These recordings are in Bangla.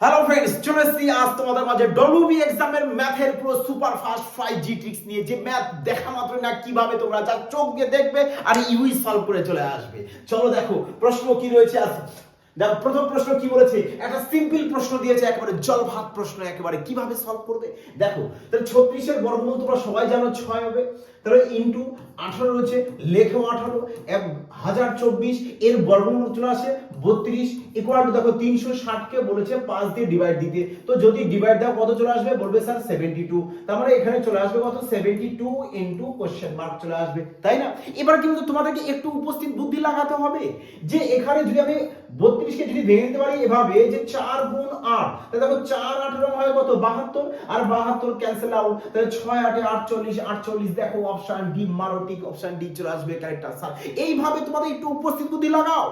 হ্যালো ফ্রেন্ডস চলে এসেছি আজ তোমাদের মাঝে ডব্লিউবি এক্সামের ম্যাথের পুরো super fast five G tricks নিয়ে। যে ম্যাথ দেখা মাত্র না, কীভাবে তোমরা যা চোখ দিয়ে দেখবে আর ইউই সলভ করে চলে আসবে। চলো দেখো, প্রশ্ন কি রয়েছে আজ? দেখো, প্রথম প্রশ্ন কি বলেছে? একটা সিম্পল প্রশ্ন দিয়েছে, একেবারে জল ভাত প্রশ্ন, একেবারে কীভাবে সলভ করবে? দেখো, তাহলে ছত্রিশের বর্গমূল তোমরা সবাই জানো, ছয় হবে। তাহলে ইন্টু আঠারো রয়েছে, লেখো আঠারো, এক হাজার চব্বিশ, এর বর্গমূল চলে আসে বত্রিশ ইকুয়াল টু দেখো তিনশো ষাটকে বলেছে পাঁচ দিয়ে ডিভাইড দিতে। তো যদি ডিভাইড দাও, কত চলে আসবে? বলবে, স্যার সেভেন্টি টু তার মানে এখানে চলে আসবে কত? Seventy two into question mark চলে আসবে। তাই না? এবার কিন্তু তোমাদেরকে একটু উপস্থিত বুদ্ধি লাগাতে হবে যে এখানে যদি আমি বত্রিশকে যদি ভেঙে দিতে পারি, এভাবে যে চার গুণ আট, তাহলে দেখো চার আঠেরো হয় কত? বাহাত্তর। আর বাহাত্তর ক্যান্সেল আউট তাহলে ছয় আটে আটচল্লিশ আটচল্লিশ দেখো অপশন ডি মারোটিক অপশন ডি চলে আসবে কারেক্ট আনসার এইভাবে তোমাদের একটু উপস্থিত বুদ্ধি লাগাও।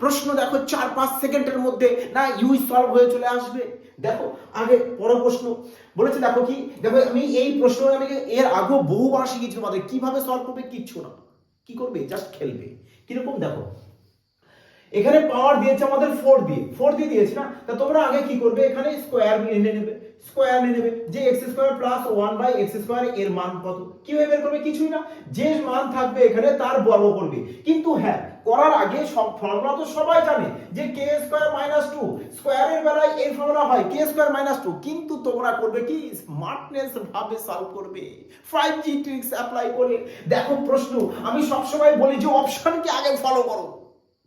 প্রশ্ন দেখো চার পাঁচ সেকেন্ডের মধ্যে না ইউই সলভ হয়ে চলে আসবে। দেখো, আগে বড় প্রশ্ন। বলেছে দেখো কি, দেখো আমি এই প্রশ্ন আমি এর আগেও বহুবার শিখেছি তোমাদের। কীভাবে সলভ করবে কিচ্ছু না। কি করবে? জাস্ট খেলবে। কীরকম দেখো? এখানে পাওয়ার দিয়েছে আমাদের ফোর দিয়ে। ফোর দিয়ে দিয়েছে না? তা তোমরা আগে কি করবে? এখানে স্কোয়ার নিয়ে নেবে। স্কোয়ার নিয়ে নেবে। যে X square plus one by X square এর মান কত? কীভাবে বের করবে? কিছুই না। যে মান থাকবে এখানে তার বর্গ করবে। কিন্তু হ্যাঁ করার আগে সব ফর্মুলা তো সবাই জানে যে কে স্কোয়ার মাইনাস টু স্কোয়ারের বেলায় এই ফর্মুলা হয় কে স্কোয়ার মাইনাস টু কিন্তু তোমরা করবে কি? স্মার্টনেস ভাবে সলভ করবে। ফাইভ জি ট্রিক্স অ্যাপ্লাই করে। দেখো প্রশ্ন, আমি সবসময় বলি যে অপশনকে আগে ফলো করো।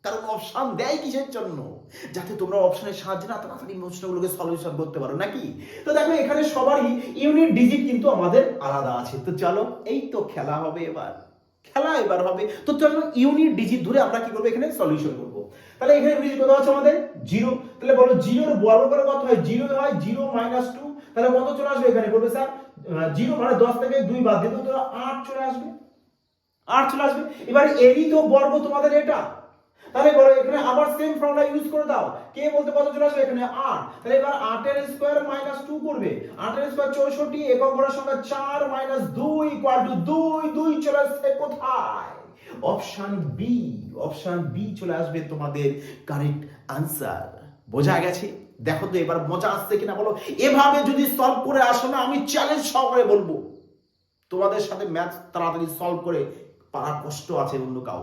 কারণ অপশন দেয় কিসের জন্য? যাতে তোমরা অপশনের সাহায্যে না তাড়াতাড়ি প্রশ্নগুলোকে সলিউশন করতে পারো, নাকি? তো দেখো, এখানে সবারই ইউনিট ডিজিট কিন্তু আমাদের আলাদা আছে। তো চলো, এই তো খেলা হবে এবার। খেলা এবার হবে। তো চলো ইউনিট ডিজিট ধরে আমরা কি করব এখানে? সলিউশন করব। তাহলে এখানে ডিজিট কত আছে আমাদের? জিরো তাহলে বলো জিরোর বর্গ করে কত হয়? জিরো হয় জিরো মাইনাস টু তাহলে কত চলে আসবে এখানে? বলবে স্যার জিরো মানে দশ থেকে দুই বাদ দিলে তো আট চলে আসবে। আট চলে আসবে। এবার এরই তো বর্গ তোমাদের এটা। তাহলে বলো, এখানে আবার সেম ফর্মুলা ইউজ করে দাও। কে বলতে কত চলে আসবে? এখানে 8 তাহলে এবার 8 এর স্কয়ার মাইনাস 2 করবে। 8 এর স্কয়ার 64 একক ঘরের সংখ্যা 4 মাইনাস 2 ইকুয়াল টু 2 2 চলে আসছে কোথায়? অপশন বি অপশন বি চলে আসবে তোমাদের কারেক্ট আনসার বোঝা গেছে? দেখো তো এবার মজা আসছে কিনা বলো? এভাবে যদি সলভ করে আসো না, আমি চ্যালেঞ্জ সহকারে বলব। তোমাদের সাথে ম্যাথ তাড়াতাড়ি সলভ করে পারা কষ্ট আছে অন্য কাউ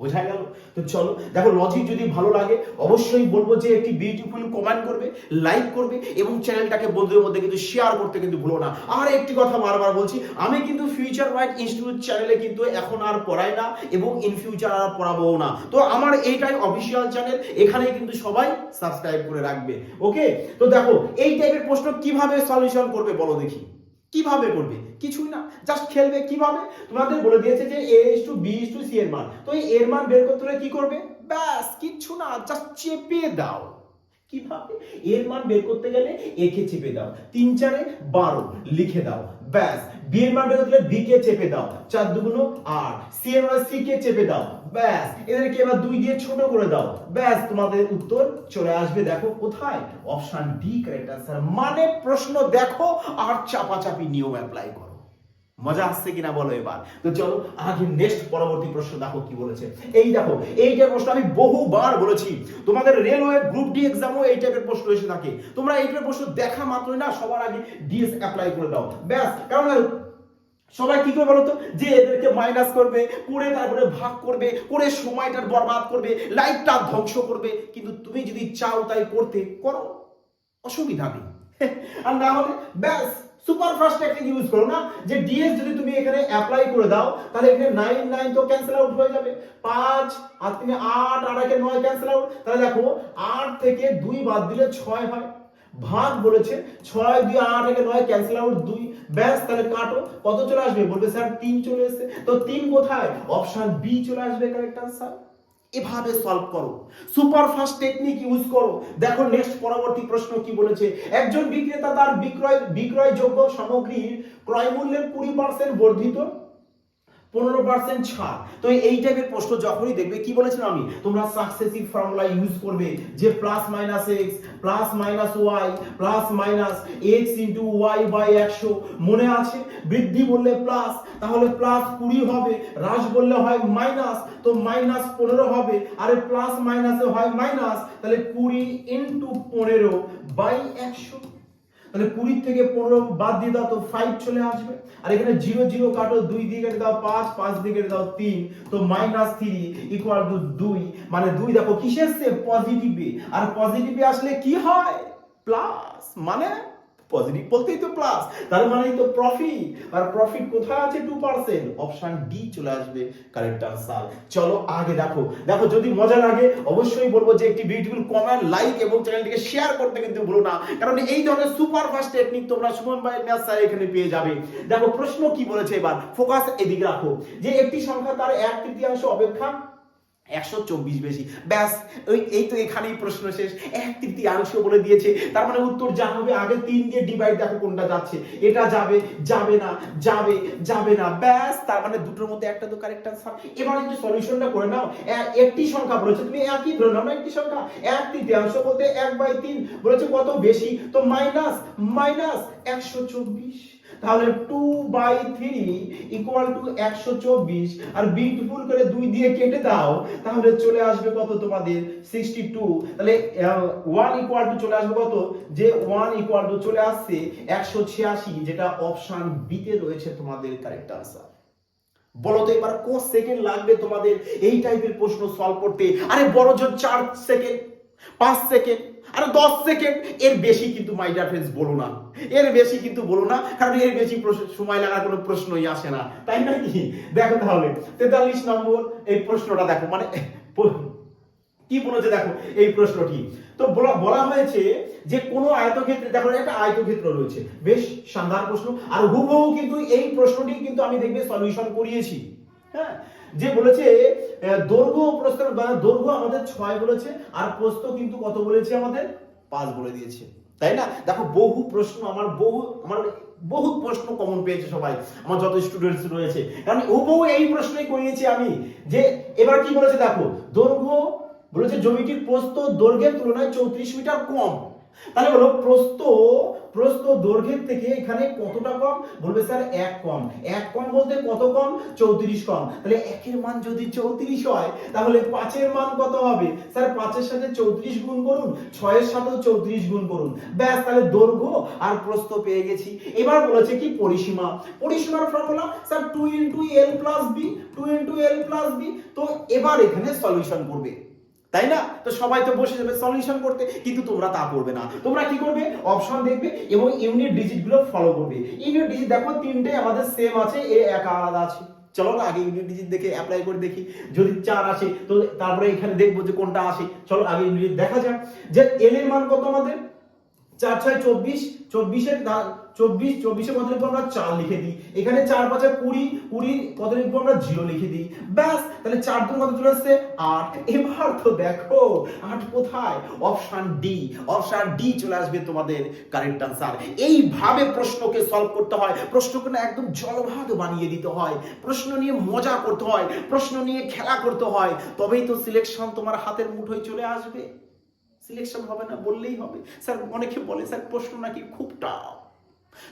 বোঝা গেল? তো চলো, দেখো লজিক যদি ভালো লাগে, অবশ্যই বলব যে একটি বিউটিফুল কমেন্ট করবে লাইক করবে, এবং চ্যানেলটাকে বন্ধুদের মধ্যে কিন্তু শেয়ার করতে কিন্তু ভুলো না। আর একটি কথা বারবার বলছি, আমি কিন্তু ফিউচার রাইট ইনস্টিটিউট চ্যানেলে কিন্তু এখন আর পড়াই না, এবং ইন ফিউচার আর পড়াবো না। তো আমার এইটাই অফিসিয়াল চ্যানেল এখানে কিন্তু সবাই সাবস্ক্রাইব করে রাখবে ওকে তো দেখো, এই টাইপের প্রশ্ন কীভাবে সলিউশন করবে বলো দেখি। কীভাবে করবে? কিছুই না। জাস্ট খেলবে কীভাবে? তোমাদের বলে দিয়েছে যে A is to B is to C এর মান। তো এই এর মান বের করতে হলে কি করবে? ব্যাস, কিচ্ছু না। জাস্ট চেপে দাও। কীভাবে? এর মান বের করতে গেলে একে চেপে দাও। তিন চারে বারো লিখে দাও। ব্যাস বি এর মান বের বি কে চেপে দাও, চার দুগুণ আর সি এর মান সি কে চেপে দাও, ব্যাস, এদেরকে এবার দুই দিয়ে ছোট করে দাও, ব্যাস, তোমাদের উত্তর চলে আসবে, দেখো কোথায়? অপশন ডি কারেক্ট আনসার মানে প্রশ্ন দেখো আর চাপাচাপি নিয়ম অ্যাপ্লাই করো। মজা আসছে কিনা বলো এবার? তো চলো আগে নেক্সট পরবর্তী প্রশ্ন দেখো কি বলেছে। এই দেখো এইটার প্রশ্ন আমি বহুবার বলেছি। তোমাদের রেলওয়ে গ্রুপ ডি এক্সামও এই টাইপের প্রশ্ন এসে থাকে। তোমরা এই প্রশ্ন দেখা মাত্রই না, সবার আগে ডিএস অ্যাপ্লাই করে দাও। ব্যাস, কারণ সবাই কি করে বলতো? যে এদেরকে মাইনাস করবে করে তারপরে ভাগ করবে, করে সময়টার বরবাদ করবে লাইফটা ধ্বংস করবে। কিন্তু তুমি যদি চাও তাই করতে, করো। অসুবিধা নেই। আর না হলে, ব্যাস। সুপার ফাস্ট টেকনিক ইউজ করো না, যে ডিএস যদি তুমি এখানে অ্যাপ্লাই করে দাও, তাহলে এখানে নাইন নাইন তো ক্যান্সেল আউট হয়ে যাবে। পাঁচ, আর তুমি আট আর একে নয় ক্যান্সেল আউট তাহলে দেখো, আট থেকে দুই বাদ দিলে ছয় হয়। ভাগ বলেছে, ছয় দুই, আট একে নয় ক্যান্সেল আউট দুই। ব্যাস, তাহলে কাটো। কত চলে আসবে? বলবে, স্যার, তিন চলে এসেছে। তো তিন কোথায়? অপশন বি চলে আসবে কারেক্ট আনসার এভাবে সলভ করো। সুপার ফাস্ট টেকনিক ইউজ করো। দেখো নেক্সট পরবর্তী প্রশ্ন কি বলেছে? একজন বিক্রেতা তার বিক্রয়, বিক্রয়যোগ্য সামগ্রীর ক্রয় মূল্যের কুড়ি পার্সেন্ট বর্ধিত। পনেরো পার্সেন্ট ছাড়। তো এই টাইপের প্রশ্ন যখনই দেখবে, কি আমি? তোমরা সাকসেসিভ ফর্মুলা ইউজ করবে যে plus minus X plus minus Y plus minus X into Y by একশো। মনে আছে? বৃদ্ধি বললে প্লাস তাহলে প্লাস কুড়ি হবে। হ্রাস বললে হয় মাইনাস তো মাইনাস পনেরো হবে। আরে প্লাস মাইনাসে হয় মাইনাস তাহলে কুড়ি ইন্টু পনেরো বাই একশো। তাহলে কুড়ি থেকে পনেরো বাদ দিয়ে দাও তো ফাইভ চলে আসবে। আর এখানে জিরো জিরো কাটো, দুই দিয়ে কেটে দাও পাঁচ পাঁচ দিয়ে কেটে দাও তিন, তো মাইনাস থ্রি ইকুয়াল টু দুই মানে দুই দেখো কিসের সে পজিটিভে আর পজিটিভে আসলে কি হয়? প্লাস মানে পজিটিভ বলতেই তো প্লাস তার মানেই তো প্রফিট আর প্রফিট কোথায় আছে টু পার্সেন্ট অপশন ডি চলে আসবে কারেক্ট আনসার চলো আগে দেখো দেখো যদি মজা লাগে, অবশ্যই বলব যে একটি বিউটিফুল কমেন্ট লাইক এবং চ্যানেলটিকে শেয়ার করতে কিন্তু ভুলো না, কারণ এই ধরনের সুপার ফাস্ট টেকনিক তোমরা সুমন ভাই ম্যাথ স্যার এখানে পেয়ে যাবে। দেখো প্রশ্ন কি বলেছে এবার? ফোকাস এদিকে রাখো, যে একটি সংখ্যা তার এক তৃতীয়াংশ অপেক্ষা একশো চব্বিশ বেশি। ব্যাস ওই এই তো এখানেই প্রশ্ন শেষ। এক তৃতীয়াংশ বলে দিয়েছে। তার মানে উত্তর যা হবে, আগে তিন দিয়ে ডিভাইড দেখো কোনটা যাচ্ছে। এটা যাবে যাবে না, যাবে যাবে না। ব্যাস, তার মানে দুটোর মধ্যে একটা তো কারেক্ট আনসার এবার যদি সলিউশনটা করে নাও একটি সংখ্যা বলেছে, তুমি একই ধরে নাও একটি সংখ্যা। এক তৃতীয়াংশ বলতে এক বাই তিন বলেছে কত বেশি? তো মাইনাস মাইনাস একশো চব্বিশ। তাহলে two by three equal to একশো চব্বিশ আর বিট বিউটিফুল করে দুই দিয়ে কেটে দাও, তাহলে চলে আসবে কত তোমাদের? সিক্সটি টু তাহলে ওয়ান ইকুয়াল টু চলে আসবে কত? যে ওয়ান ইকুয়াল টু চলে আসছে, একশো ছিয়াশি, যেটা অপশন বিতে রয়েছে তোমাদের কারেক্ট আনসার বলো তো এবার কোন সেকেন্ড লাগবে তোমাদের? এই টাইপের প্রশ্ন সলভ করতে। আরে বড় জোর, চার সেকেন্ড পাঁচ সেকেন্ড আর দশ সেকেন্ড এর বেশি কিন্তু মাই ডিয়ার ফ্রেন্ডস বলো না। এর বেশি কিন্তু বলো না, কারণ এর বেশি সময় লাগার কোনো প্রশ্নই আসে না। তাই না কি? দেখো তাহলে, তেতাল্লিশ নম্বর, এই প্রশ্নটা দেখো মানে কি বলেছে দেখো, এই প্রশ্নটি। তো বলা বলা হয়েছে যে কোন আয়তক্ষেত্রে, দেখো একটা আয়তক্ষেত্র রয়েছে। বেশ শানদার প্রশ্ন, আর হুবহু কিন্তু এই প্রশ্নটি কিন্তু আমি দেখবে সলিউশন করিয়েছি। হ্যাঁ? যে বলেছে দৈর্ঘ্য প্রস্থ দৈর্ঘ্য আমাদের ছয় বলেছে, আর প্রস্থ কিন্তু কত বলেছে আমাদের? পাঁচ বলে দিয়েছে। তাই না? দেখো, বহু প্রশ্ন, আমার বহু, আমার বহুত প্রশ্ন কমন পেয়েছে সবাই। আমার যত স্টুডেন্টস রয়েছে। কারণ হুবহু এই প্রশ্নই করিয়েছি আমি, যে এবার কি বলেছে দেখো, দৈর্ঘ্য বলেছে জমিটির প্রস্থ দৈর্ঘ্যের তুলনায় চৌত্রিশ মিটার কম। তাহলে বলো প্রস্ত প্রস্ত দৈর্ঘ্যের থেকে এখানে কতটা কম? বলবে স্যার, এক কম। এক কম বলতে কত কম? চৌত্রিশ কম। তাহলে একের মান যদি চৌত্রিশ হয়, তাহলে পাঁচের মান কত হবে? স্যার, পাঁচের সাথে চৌত্রিশ গুণ করুন, ছয়ের সাথেও চৌত্রিশ গুণ করুন। ব্যাস, তাহলে দৈর্ঘ্য আর প্রস্থ পেয়ে গেছি। এবার বলেছে কি পরিসীমা? পরিসীমার formula sir two into L plus B two into L plus B তো এবার এখানে সলিউশন করবে। তাই না? তো সবাই তো বসে যাবে সলিউশন করতে, কিন্তু তোমরা তা করবে না। তোমরা কি করবে? অপশন দেখবে এবং ইউনিট ডিজিটগুলো ফলো করবে। ইউনিট ডিজিট দেখো, তিনটে আমাদের সেম আছে এ এক আলাদা আছে। চলো না আগে ইউনিট ডিজিট দেখে অ্যাপ্লাই করে দেখি। যদি চার আসে, তো তারপরে এখানে দেখব যে কোনটা আসে। চলো আগে ইউনিট দেখা যাক। যে এল এর মান কত আমাদের? চার ছয় চব্বিশ, চব্বিশের চব্বিশ, চব্বিশের কত লিখব আমরা চার লিখে দিই। এখানে চার পাঁচে কুড়ি কুড়ি কত লিখব আমরা জিরো লিখে দিই। ব্যাস, তাহলে চার দুই কত চলে আসছে? আট। এবার তো দেখো, আট কোথায়? অপশন ডি অপশন ডি চলে আসবে তোমাদের কারেক্ট আনসার এইভাবে প্রশ্নকে সলভ করতে হয়। প্রশ্নকে না একদম জলভাত বানিয়ে দিতে হয়। প্রশ্ন নিয়ে মজা করতে হয়। প্রশ্ন নিয়ে খেলা করতে হয়। তবেই তো সিলেকশন তোমার হাতের মুঠোয় চলে আসবে। সিলেকশন হবে না, বললেই হবে। স্যার, অনেকে বলে, স্যার, প্রশ্ন নাকি খুব টাফ।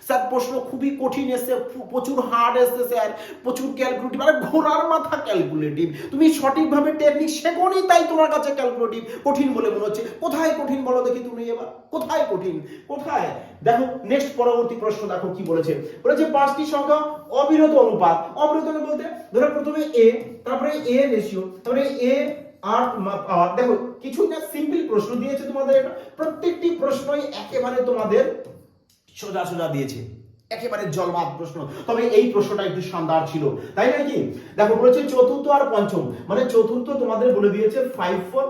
স্যার, প্রশ্ন খুবই কঠিন এসছে প্রচুর হার্ড এসছে, স্যার। প্রচুর ক্যালকুলেটিভ মানে ঘোড়ার মাথা ক্যালকুলেটিভ তুমি সঠিকভাবে টেকনিক শেখোনি, তাই তোমার কাছে ক্যালকুলেটিভ কঠিন বলে মনে হচ্ছে। কোথায় কঠিন বলো দেখি তুমি এবার? কোথায় কঠিন? কোথায়? দেখো নেক্সট পরবর্তী প্রশ্ন দেখো কি বলেছে। বলেছে, পাঁচটি সংখ্যা অবিরত অনুপাত। অবিরত অনুপাত বলতে, ধরো প্রথমে এ তারপরে এ রেশিও তারপরে এ আর দেখো, কিছু না সিম্পল প্রশ্ন দিয়েছে তোমাদের। এটা প্রত্যেকটি প্রশ্নই একেবারে তোমাদের সোজা সোজা দিয়েছে। একেবারে জলবাদ প্রশ্ন। তবে এই প্রশ্নটা একটু শানদার ছিল। তাই নাকি? দেখো, বলেছে চতুর্থ আর পঞ্চম। মানে চতুর্থ তোমাদের বলে দিয়েছে ফাইভ ফোর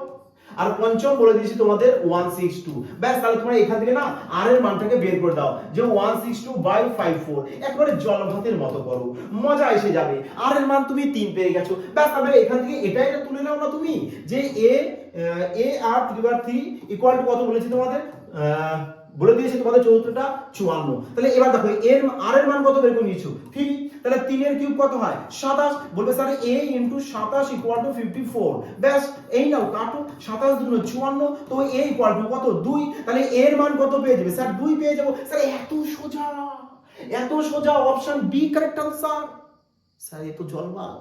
আর পঞ্চম বলে দিয়েছি তোমাদের ওয়ান সিক্স টু ব্যাস, তাহলে তোমরা এখান থেকে না আর এর মানটাকে বের করে দাও, যে one six two by five four একবারে জলভাতের মতো করো, মজা এসে যাবে। আর এর মান তুমি তিন পেয়ে গেছো। ব্যাস, তাহলে এখান থেকে এটাই তুলে নাও না তুমি, যে এ এ আর থ্রি বার থ্রি ইকুয়াল টু কত বলেছি তোমাদের? বলে দিয়েছি তোমাদের চতুর্থটা চুয়ান্ন। তাহলে এবার দেখো, এর আর এর মান কত বের করে নিয়েছো? থ্রি তাহলে তিনের কিউব কত হয়? সাতাশ। বলবে স্যার, এ ইন্টু সাতাশ ইকুয়াল টু ফিফটি ফোর ব্যাস, এই নাও, কাটো। সাতাশ দুগুণ চুয়ান্ন, তো এ ইকুয়াল টু কত? দুই। তাহলে এর মান কত পেয়ে যাবে? স্যার, দুই পেয়ে যাব। স্যার, এত সোজা। এত সোজা option B correct answer sir, এ তো জলবাদ।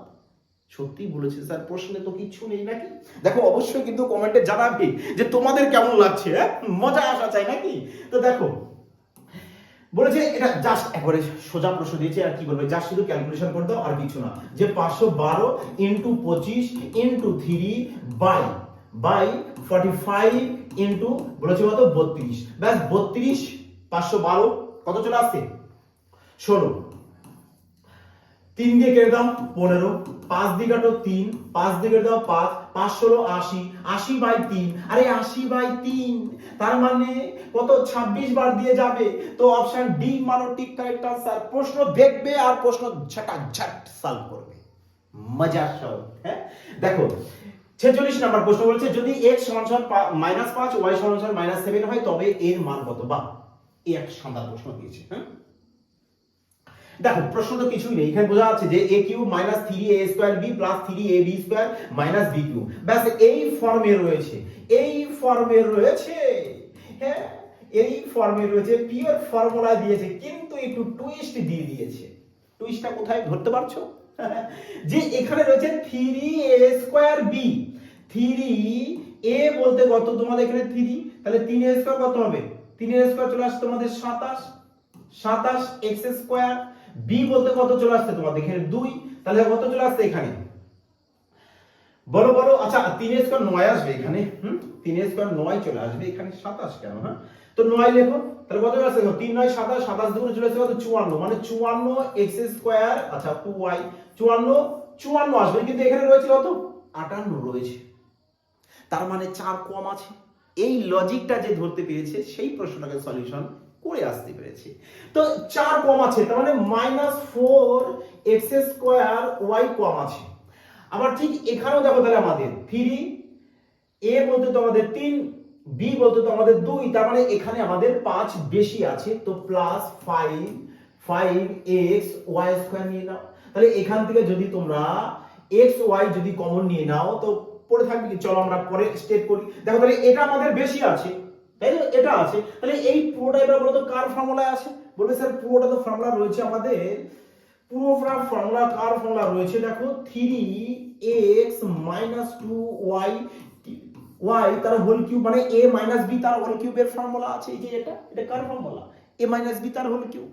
সত্যি বলেছে, স্যার, প্রশ্নে তো কিছু নেই নাকি? দেখো, অবশ্যই কিন্তু কমেন্টে জানাবে যে তোমাদের কেমন লাগছে হ্যাঁ? মজা আসা চাই নাকি? তো দেখো বলেছে, এটা জাস্ট একবারে সোজা প্রশ্ন দিয়েছে, আর কি বলবে? জাস্ট শুধু ক্যালকুলেশন করে দাও, আর কিছু না। যে পাঁচশো বারো ইন্টু পঁচিশ into three by by forty five into বলেছে কত? বত্রিশ। ব্যাস, বত্রিশ, পাঁচশো বারো, কত চলে আসছে? ষোলো। তিন দিয়ে কেটে দাও পনেরো, পাঁচ দিয়ে কাটো তিন, পাঁচ দিয়ে কেটে দাও পাঁচ পাঁচ ষোলো আশি আশি বাই তিন। আরে আশি বাই তিন, তার মানে কত? ছাব্বিশ বার দিয়ে যাবে। তো অপশন ডি মানো ঠিক কারেক্ট আনসার প্রশ্ন দেখবে আর প্রশ্ন ঝাটা ঝাট সলভ করবে। মজার সব হ্যাঁ? দেখো, ছেচল্লিশ নাম্বার প্রশ্ন বলছে, যদি এক্স সমান সমান মাইনাস পাঁচ ওয়াই সমান সমান মাইনাস সেভেন হয়, তবে এর মান কত? বা এক শানদার প্রশ্ন দিয়েছে হ্যাঁ? দেখো, প্রশ্ন তো কিছুই নেই। এখানে বোঝা যাচ্ছে যে A cube minus three A square B plus three A B square minus B cube ব্যাস, এই ফর্মে রয়েছে। এই ফর্মে রয়েছে হ্যাঁ এই ফর্মে রয়েছে পিওর ফর্মুলা দিয়েছে, কিন্তু একটু টুইস্ট দিয়ে দিয়েছে। টুইস্টটা কোথায় ধরতে পারছ? যে এখানে রয়েছে three A square B three A বলতে কত তোমাদের এখানে থ্রি? তাহলে তিন এ স্কোয়ার কত হবে? তিন এ স্কোয়ার চলে আসছে তোমাদের সাতাশ। সাতাশ এক্স স্কোয়ার বি বলতে কত চলে আসছে তোমাদের? এখানে দুই, তাহলে কত চলে আসছে এখানে? বড় বড় আচ্ছা তিন স্কোয়ার নয় আসবে এখানে, হুম? তিন স্কোয়ার নয় চলে আসবে এখানে সাতাশ কেন হ্যাঁ? তো নয় লেখো, তাহলে কত চলে আসছে? তিন নয়, সাতাশ সাতাশ দুগুণ চলে আসছে কত? চুয়ান্ন মানে চুয়ান্ন এক্স স্কোয়ার আচ্ছা টু ওয়াই চুয়ান্ন চুয়ান্ন আসবে, কিন্তু এখানে রয়েছে কত? আটান্ন রয়েছে। তার মানে চার কম আছে। এই লজিকটা যে ধরতে পেরেছে, সেই প্রশ্নটাকে সলিউশন করে আসতে পেরেছি। তো চার কম আছে, তার মানে minus four X square Y কম আছে। আবার ঠিক এখানেও দেখো তাহলে আমাদের থ্রি এ বলতে তো আমাদের তিন বি বলতে তো আমাদের দুই, তার মানে এখানে আমাদের পাঁচ বেশি আছে, তো plus five five X Y square নিয়ে নাও। তাহলে এখান থেকে যদি তোমরা এক্স ওয়াই যদি কমন নিয়ে নাও, তো পড়ে থাকবে কি? চলো আমরা পরে স্টেপ করি। দেখো তাহলে এটা আমাদের বেশি আছে। তাই এটা আছে, তাহলে এই পুরোটা এবার বলতো কার ফর্মুলায় আছে? বলবে স্যার পুরোটা তো ফর্মুলা রয়েছে আমাদের পুরোটা ফর্মুলা কার ফর্মুলা রয়েছে? দেখো three X minus two Y Y তার হোল কিউব মানে এ মাইনাস বি তার হোল কিউবের ফর্মুলা আছে, এই যে এটা এটা কার ফর্মুলা এ মাইনাস বি তার হোল কিউব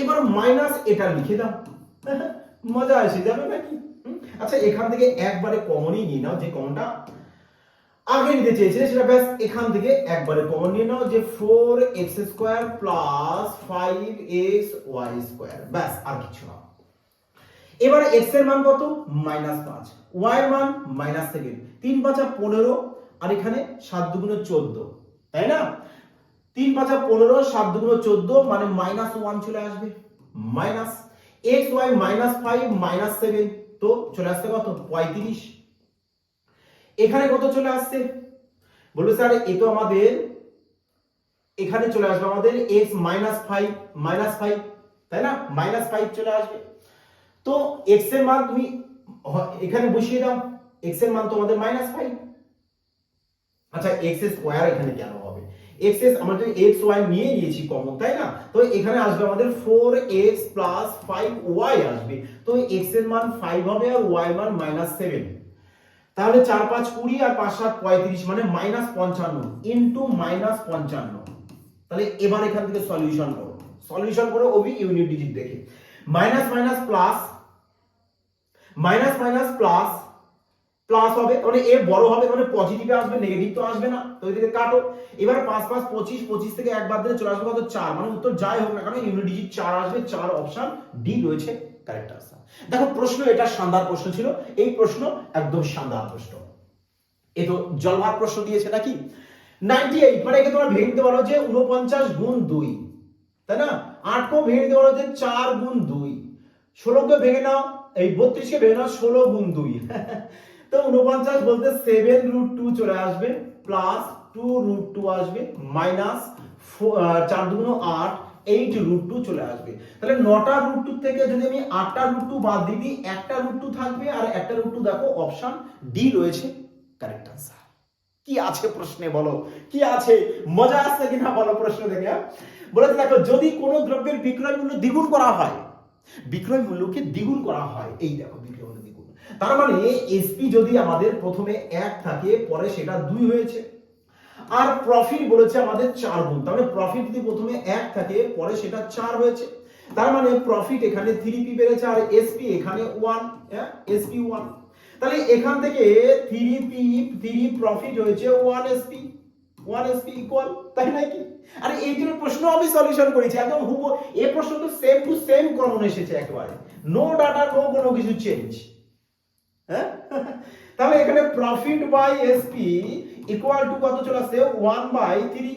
এবার মাইনাস এটা লিখে দাও। মজা আসে, যাবে নাকি? আচ্ছা এখান থেকে একবারে কমনই নিয়ে নাও, যে কমনটা আগে নিতে চেয়েছিলে, সেটা ব্যাস এখান থেকে একবারে কমন নিয়ে নাও যে four X square plus five X Y square ব্যাস, আর কিছু না। এবার এক্সের মান কত? মাইনাস পাঁচ। ওয়াই এর মান মাইনাস সেভেন তিন পাঁচা পনেরো, আর এখানে সাত দুগুণ চোদ্দ। তাই না? তিন পাঁচা পনেরো, সাত দুগুণ চোদ্দ মানে মাইনাস ওয়ান চলে আসবে। Minus X Y minus five minus seven তো চলে আসতে কত? পঁয়ত্রিশ। এখানে কত চলে আসছে? বলবে স্যার, এ তো আমাদের, এখানে চলে আসবে আমাদের X minus five minus five তাই না? মাইনাস ফাইভ চলে আসবে। তো এক্সের মান তুমি এখানে বসিয়ে দাও। এক্সের মান তোমাদের মাইনাস ফাইভ আচ্ছা এক্স স্কোয়ার এখানে কেন হবে? এক্স এস আমরা যদি এক্স ওয়াই নিয়ে নিয়েছি কমন তাই না? তো এখানে আসবে আমাদের four X plus five Y আসবে। তো এক্সের মান ফাইভ হবে আর ওয়াই মান মাইনাস সেভেন তাহলে চার পাঁচ কুড়ি আর পাঁচ সাত পঁয়ত্রিশ মানে মাইনাস পঞ্চান্ন ইন্টু মাইনাস পঞ্চান্ন। তাহলে এবার এখান থেকে সলিউশন করো। সলিউশন করো ওবি ইউনিট ডিজিট দেখে। Minus minus plus minus minus plus plus হবে মানে এ বড় হবে মানে পজিটিভে আসবে নেগেটিভ তো আসবে না। তো এদিকে কাটো। এবার পাঁচ পাঁচ পঁচিশ পঁচিশ থেকে একবার দিলে চলে আসবে কত? চার। মানে উত্তর যাই হোক না কারণ ইউনিট ডিজিট চার আসবে, চার অপশন ডি রয়েছে। কারেক্ট আনসার দেখো, প্রশ্ন এটা শানদার প্রশ্ন ছিল। এই প্রশ্ন একদম শানদার প্রশ্ন। এ তো জলভার প্রশ্ন দিয়েছে নাকি? নাইনটি এইট মানে একে তোমরা ভেঙে দিতে পারো যে উনপঞ্চাশ গুণ দুই, তাই না? আটকেও ভেঙে দিতে পারো যে চার গুণ দুই। ষোলোকে ভেঙে নাও, এই বত্রিশকে ভেঙে নাও, ষোলো গুণ দুই। তো উনপঞ্চাশ বলতে সেভেন রুট টু চলে আসবে প্লাস টু রুট টু আসবে মাইনাস চার দুগুণ আট এইট রুট টু চলে আসবে। তাহলে নটা রুট টু থেকে যদি আমি আটটা রুট টু বাদ দিই, একটা রুট টু থাকবে আর একটা রুট টু দেখো অপশন ডি রয়েছে। কারেক্ট আনসার কি আছে প্রশ্নে বলো? কি আছে? মজা আসছে কিনা বলো প্রশ্ন থেকে হ্যাঁ? বলেছে দেখো, যদি কোনো দ্রব্যের বিক্রয় মূল্য দ্বিগুণ করা হয়, বিক্রয় মূল্যকে দ্বিগুণ করা হয়, এই দেখো বিক্রয় মূল্য দ্বিগুণ। তার মানে এসপি যদি আমাদের প্রথমে এক থাকে, পরে সেটা দুই হয়েছে। আর প্রফিট বলেছে আমাদের চার গুণ। তার মানে প্রফিট যদি প্রথমে এক থাকে, পরে সেটা চার হয়েছে। তার মানে প্রফিট এখানে থ্রি পি বেড়েছে আর এসপি এখানে ওয়ান এসপি ওয়ান তাহলে এখান থেকে থ্রি পি থ্রি প্রফিট হয়েছে one SP one SP equal তাই নাকি আরে এই জন্য প্রশ্ন আমি সলিউশন করেছি। একদম হুবো এই প্রশ্ন তো সেম টু সেম কমন এসেছে একেবারে। নো ডাটা নো কোনো কিছু চেঞ্জ হ্যাঁ? তাহলে এখানে profit by SP equal to কত চলে আসছে? ওয়ান বাই থ্রি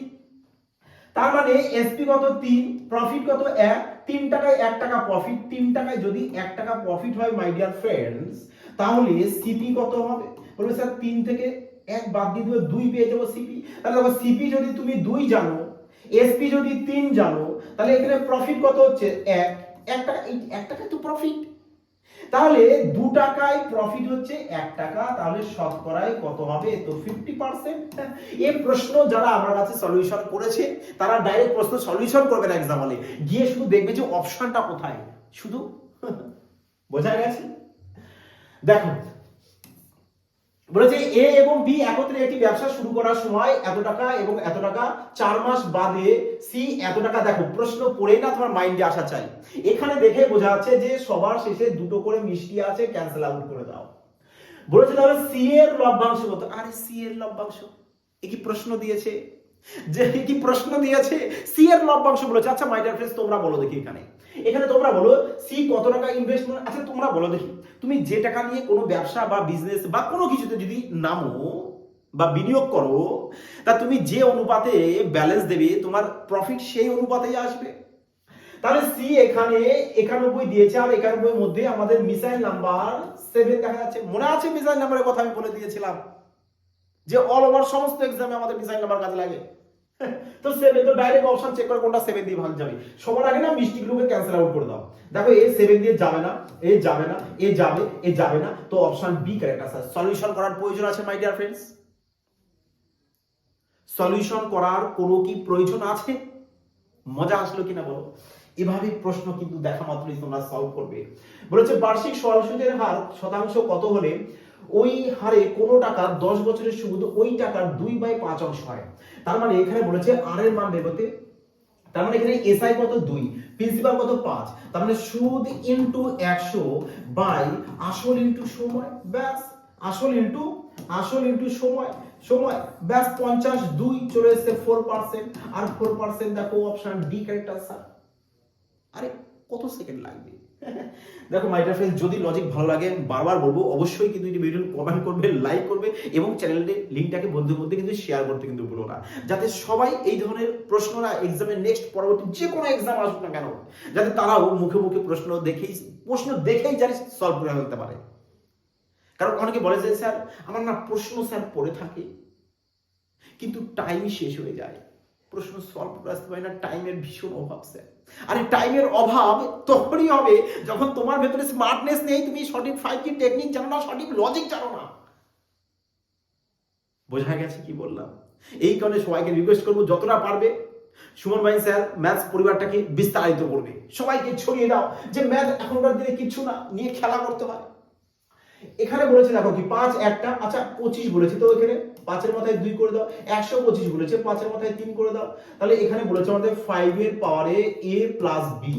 তার মানে এসপি কত তিন প্রফিট কত এক, তিন টাকায় এক টাকা প্রফিট তিন টাকায় যদি এক টাকা প্রফিট হয় মাই ডিয়ার ফ্রেন্ডস তাহলে সিপি কত হবে? বলবে স্যার তিন থেকে এক বাদ দিয়ে দেবে দুই পেয়ে যাব সিপি তাহলে দেখো সিপি যদি তুমি দুই জানো এসপি যদি তিন জানো, তাহলে এখানে প্রফিট কত হচ্ছে? এক। এক টাকা এক টাকায় তো প্রফিট তাহলে দু টাকায় প্রফিট হচ্ছে এক টাকা, তাহলে শতকরায় কত হবে? তো ফিফটি পার্সেন্ট এই প্রশ্ন যারা আমার কাছে সলিউশন করেছে, তারা ডাইরেক্ট প্রশ্ন সলিউশন করবে না এক্সাম হলে। গিয়ে শুধু দেখবে যে অপশনটা কোথায়। শুধু। বোঝা গেছে? দেখো বলেছে এ এবং বি একত্রে একটি ব্যবসা শুরু করার সময় এত টাকা এবং এত টাকা চার মাস বাদে সি এত টাকা দেখো, প্রশ্ন পড়েই না তোমার মাইন্ডে আসা চাই। এখানে দেখে বোঝা যাচ্ছে যে সবার শেষে দুটো করে মিষ্টি আছে ক্যান্সেল আউট করে দাও। বলেছে তাহলে সি এর লভ্যাংশ কত? আরে সি এর লভ্যাংশ এ কি প্রশ্ন দিয়েছে? যে কি প্রশ্ন দিয়েছে? সি এর লভ্যাংশ বলেছে। আচ্ছা মাই ডিয়ার ফ্রেন্ডস তোমরা বলো দেখি এখানে। এখানে তোমরা বলো, সি কত টাকা ইনভেস্টমেন্ট আচ্ছা তোমরা বলো দেখি। তুমি যে টাকা নিয়ে কোনো ব্যবসা বা বিজনেস বা কোনো কিছুতে যদি নামো বা বিনিয়োগ করো, তা তুমি যে অনুপাতে ব্যালেন্স দেবে, তোমার প্রফিট সেই অনুপাতেই আসবে। তাহলে সি এখানে একানব্বই দিয়েছে আর একানব্বই মধ্যে আমাদের মিসাইল নাম্বার সেভেন দেখা যাচ্ছে। মনে আছে মিসাইল নাম্বারের কথা আমি বলে দিয়েছিলাম? যে অল ওভার সমস্ত এক্সামে আমাদের মিসাইল নাম্বার কাজে লাগে। তো সেভেন তো ডাইরেক্ট অপশন চেক করে কোনটা সেভেন দিয়ে ভাগ যাবে। সবার আগে না মিষ্টিগুলোকে ক্যান্সেল আউট করে দাও। দেখো এ সেভেন দিয়ে যাবে না এ যাবে না এ যাবে এ যাবে না, তো অপশন বি কারেক্ট আছে। সলিউশন করার প্রয়োজন আছে মাই ডিয়ার ফ্রেন্ডস সলিউশন করার কোনো কি প্রয়োজন আছে? মজা আসলো কিনা বলো? এভাবে প্রশ্ন কিন্তু দেখা মাত্রই তোমরা সলভ করবে। বলেছে, বার্ষিক সরল সুদের হার শতাংশ কত হলে ওই হারে কোনো টাকা দশ বছরের সুদ ওই টাকার দুই বাই পাঁচ অংশ হয়? তার মানে এখানে বলেছে আর এর মান বের করতে তার মানে এখানে এসআই কত দুই প্রিন্সিপাল কত পাঁচ, তার মানে সুদ ইন্টু একশো বাই আসল ইন্টু সময়, ব্যাস, আসল ইন্টু আসল ইন্টু সময় সময়, ব্যাস পঞ্চাশ দুই চলে এসছে ফোর পার্সেন্ট আর ফোর পার্সেন্ট দেখো অপশন ডি কারেক্ট আনসার আরে কত সেকেন্ড লাগবে? দেখো মাই ডিয়ার ফ্রেন্ডস যদি লজিক ভালো লাগে, বারবার বলব, অবশ্যই কিন্তু এই ভিডিও কমেন্ট করবে লাইক করবে এবং চ্যানেলের লিঙ্কটাকে বন্ধুর মধ্যে কিন্তু শেয়ার করতে কিন্তু ভুলো না। যাতে সবাই এই ধরনের প্রশ্নরা এক্সামের নেক্সট পরবর্তী যে কোনো এক্সাম আসুক না কেন, যাতে তারাও মুখে মুখে প্রশ্ন দেখেই প্রশ্ন দেখেই জানি সলভ করে ফেলতে পারে। কারণ অনেকে বলে যে, স্যার, আমার না প্রশ্ন স্যার পড়ে থাকে, কিন্তু টাইম শেষ হয়ে যায়। প্রশ্ন সলভ করে আসতে পারি না টাইমের ভীষণ অভাব, স্যার। আর এই টাইমের অভাব তখনই হবে যখন তোমার ভেতরে স্মার্টনেস নেই, তুমি সঠিক ফাইভ জি টেকনিক জানো না, সঠিক লজিক জানো না। বোঝা গেছে কি বললাম? এই কারণে সবাইকে রিকোয়েস্ট করব, যতটা পারবে, সুমন ভাই স্যার ম্যাথ পরিবারটাকে বিস্তারিত করবে। সবাইকে ছড়িয়ে দাও যে ম্যাথ এখনকার দিনে কিছু না, নিয়ে খেলা করতে হয়। এখানে বলেছে দেখো কি, পাঁচ একটা আচ্ছা পঁচিশ বলেছে তো এখানে, পাঁচের মাথায় দুই করে দাও, একশো পঁচিশ বলেছে, পাঁচের মাথায় তিন করে দাও। তাহলে এখানে বলেছে আমাদের ফাইভ এর পাওয়ারে এ প্লাস বি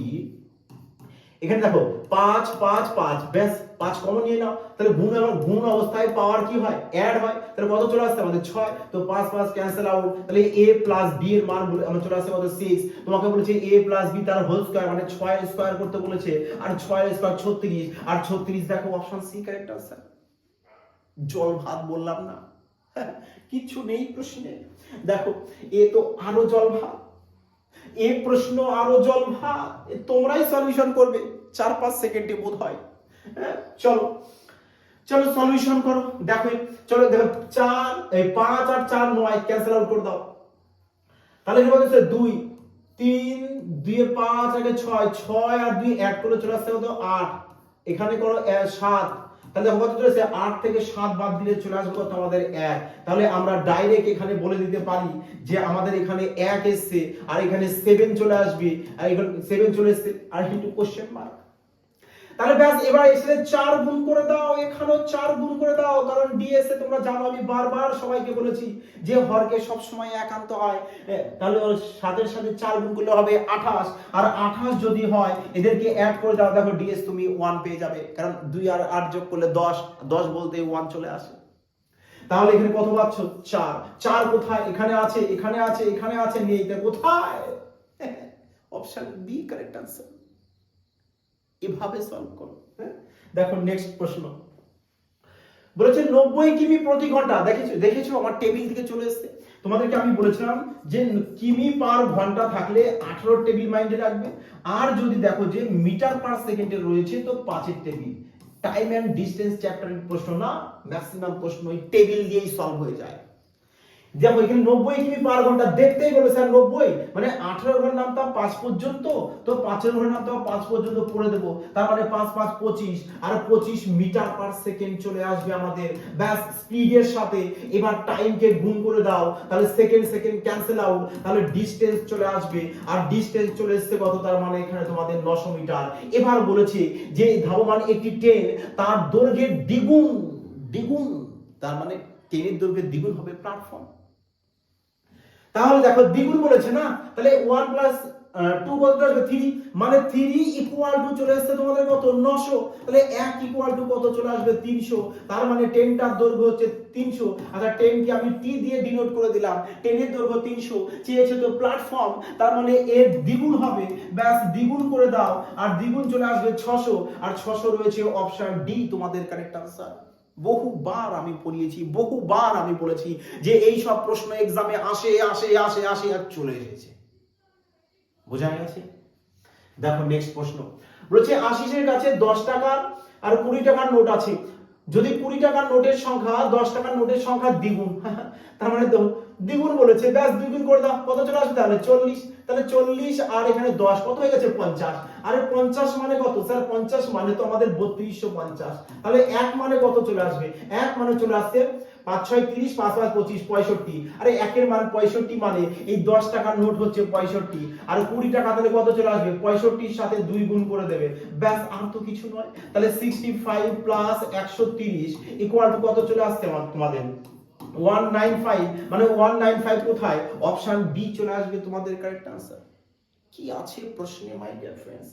এখানে দেখো, পাঁচ পাঁচ পাঁচ, ব্যাস, পাঁচ কমন নিয়ে নাও। তাহলে গুণ এবং গুণ অবস্থায় পাওয়ার কি হয়? অ্যাড হয়। তাহলে কত চলে আসছে? আমাদের ছয়। তো পাঁচ পাঁচ ক্যান্সেল আউট তাহলে এ প্লাস বি এর মান বলে আমার চলে আসছে আমাদের সিক্স তোমাকে বলেছে এ প্লাস বি তার হোল স্কোয়ার মানে ছয় স্কোয়ার করতে বলেছে। আর ছয় স্কোয়ার ছত্রিশ। আর ছত্রিশ দেখো অপশন সি কারেক্ট আনসার জল ভাত বললাম না। কিচ্ছু নেই প্রশ্নে। দেখো, এ তো আরও জল ভাত। এই প্রশ্ন আরও জল ভাত তোমরাই সলিউশন করবে। চার পাঁচ সেকেন্ডে বোধ হয়। হ্যাঁ, চলো। চলো সলিউশন করো। দেখো চলো দেখো চার পাঁচ আর চার নয় ক্যান্সেল আউট করে দাও। তাহলে কি বলছে দুই তিন দুই পাঁচ আগে ছয় ছয় আর দুই এক করে চলে আসতে হতো আট। এখানে করো সাত। তাহলে কত চলেছে আট থেকে সাত বাদ দিলে চলে আসবে কত? আমাদের এক। তাহলে আমরা ডাইরেক্ট এখানে বলে দিতে পারি যে আমাদের এখানে এক এসছে, আর এখানে সেভেন চলে আসবে, আর এখানে সেভেন চলে এসছে। আর কিন্তু কোশ্চেন মার্ক তাহলে ব্যাস, এবার এসে চার গুণ করে দাও, এখানেও চার গুণ করে দাও, কারণ ডিএসএ তোমরা জানো, আমি বারবার সবাইকে বলেছি যে হরকে সব সময় একান্ত হয়। তাহলে ওর সাতের সাথে চার গুণ করলে হবে আঠাশ। আর আঠাশ যদি হয়, এদেরকে অ্যাড করে দাও। দেখো ডিএস তুমি ওয়ান পেয়ে যাবে, কারণ দুই আর আট যোগ করলে দশ। দশ বলতে ওয়ান চলে আসে। তাহলে এখানে কত পাচ্ছ? চার। চার কোথায়? এখানে আছে এখানে আছে এখানে আছে, নেই। কোথায়? অপশন বি কারেক্ট আনসার এভাবে সলভ করো হ্যাঁ? দেখো নেক্সট প্রশ্ন। বলেছে নব্বই কিমি প্রতি ঘণ্টা, দেখেছ দেখেছ? আমার টেবিল থেকে চলে এসেছে। তোমাদেরকে আমি বলেছিলাম যে কিমি পার ঘণ্টা থাকলে আঠারো টেবিল মাইন্ডে রাখবে। আর যদি দেখো যে মিটার পার সেকেন্ডে রয়েছে, তো পাঁচের টেবিল টাইম অ্যান্ড ডিস্টেন্স চ্যাপ্টারের প্রশ্ন না ম্যাক্সিমাম প্রশ্ন ওই টেবিল দিয়েই সলভ হয়ে যায়। দেখো এখানে নব্বই কিমি পার ঘণ্টা দেখতেই বলে স্যার, নব্বই। মানে আঠারো ঘর নামতাম পাঁচ পর্যন্ত, তো পাঁচের ঘর নামতাম পাঁচ পর্যন্ত পড়ে দেবো। তার মানে পাঁচ পাঁচ, পঁচিশ। আর পঁচিশ মিটার পার সেকেন্ড চলে আসবে আমাদের। ব্যাস স্পিডের সাথে। এবার টাইমকে গুণ করে দাও, তাহলে সেকেন্ড সেকেন্ড ক্যান্সেল আউট তাহলে ডিস্টেন্স চলে আসবে। আর ডিস্টেন্স চলে এসছে কত? তার মানে এখানে তোমাদের নশো মিটার। এবার বলেছে যে ধাবমান একটি ট্রেন তার দৈর্ঘ্যের দ্বিগুণ দ্বিগুণ, তার মানে ট্রেনের দৈর্ঘ্যের দ্বিগুণ হবে প্ল্যাটফর্ম তাহলে দেখো দ্বিগুণ বলেছে না? তাহলে ওয়ান প্লাস টু কত আসবে? থ্রি মানে থ্রি ইকুয়াল টু চলে আসছে তোমাদের কত? নশো। তাহলে এক ইকুয়াল টু কত চলে আসবে? তিনশো। তার মানে টেনটার দৈর্ঘ্য হচ্ছে তিনশো। আচ্ছা টেনকে আমি টি দিয়ে ডিনোট করে দিলাম। টেনের দৈর্ঘ্য তিনশো। চেয়েছে তো প্ল্যাটফর্ম তার মানে এর দ্বিগুণ হবে। ব্যাস, দ্বিগুণ করে দাও। আর দ্বিগুণ চলে আসবে ছশো। আর ছশো রয়েছে অপশন ডি তোমাদের কারেক্ট আনসার বহুবার আমি পড়িয়েছি, বহুবার আমি বলেছি যে এই সব প্রশ্ন এক্সামে আসে আসে আসে আসে আর চলে এসেছে। বোঝা গেছে? দেখো নেক্সট প্রশ্ন। বলছে, আশিসের কাছে দশ টাকার আর কুড়ি টাকার নোট আছে। যদি কুড়ি টাকার নোটের সংখ্যা, দশ টাকার নোটের সংখ্যা দ্বিগুণ, তার মানে তো দ্বিগুণ বলেছে। ব্যাস, দ্বিগুণ করে দাও। কত চলে আসবে তাহলে? চল্লিশ। তাহলে চল্লিশ আর এখানে দশ। কত হয়ে গেছে? পঞ্চাশ। আরে পঞ্চাশ মানে কত? স্যার, পঞ্চাশ মানে তো আমাদের বত্রিশশো পঞ্চাশ। তাহলে এক মানে কত চলে আসবে? এক মানে চলে আসছে পাঁচ ছয় তিরিশ, পাঁচ পাঁচ পঁচিশ, পঁয়ষট্টি। আরে একের মান পঁয়ষট্টি মানে এই দশ টাকার নোট হচ্ছে পঁয়ষট্টি। আর কুড়ি টাকা তাহলে কত চলে আসবে? পঁয়ষট্টির সাথে দুই গুণ করে দেবে। ব্যাস, আর তো কিছু নয়। তাহলে সিক্সটি ফাইভ প্লাস একশো তিরিশ ইকুয়াল টু কত চলে আসছে তোমাদের? ওয়ান নাইন ফাইভ মানে ওয়ান নাইন ফাইভ কোথায়? অপশন বি চলে আসবে তোমাদের কারেক্ট আনসার কি আছে প্রশ্নে মাই ডিয়ার ফ্রেন্ডস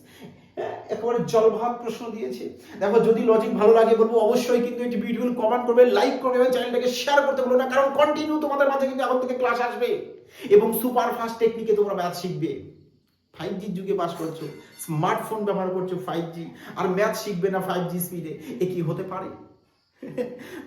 একেবারে জলভাগ প্রশ্ন দিয়েছে। দেখো, যদি লজিক ভালো লাগে বলব, অবশ্যই কিন্তু এটি ভিডিও কমেন্ট করবে লাইক করবে চ্যানেলটাকে শেয়ার করতে বলো না, কারণ কন্টিনিউ তোমাদের মাঝে কিন্তু এখন থেকে ক্লাস আসবে। এবং সুপার ফাস্ট টেকনিকে তোমরা ম্যাথ শিখবে। ফাইভ জির যুগে বাস করছ স্মার্টফোন ব্যবহার করছ ফাইভ জি আর ম্যাথ শিখবে না ফাইভ জি স্পিডে এ কি হতে পারে?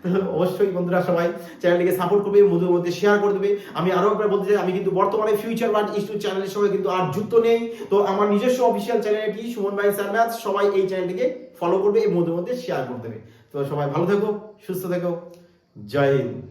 তাহলে অবশ্যই বন্ধুরা সবাই চ্যানেলটিকে সাপোর্ট করবে মধুর মধ্যে শেয়ার করে দেবে। আমি আরও একবার বলতে চাই, আমি কিন্তু বর্তমানে ফিউচার ওয়ার্ড ইনস্টিটিউট চ্যানেলের সঙ্গে কিন্তু আর যুক্ত নেই। তো আমার নিজস্ব অফিসিয়াল চ্যানেলে কি সুমন ভাই, স্যার ম্যাথ সবাই এই চ্যানেলটিকে ফলো করবে এই মধুর মধ্যে শেয়ার করে দেবে। তো সবাই ভালো থেকো, সুস্থ থেকো, জয় হিন্দ।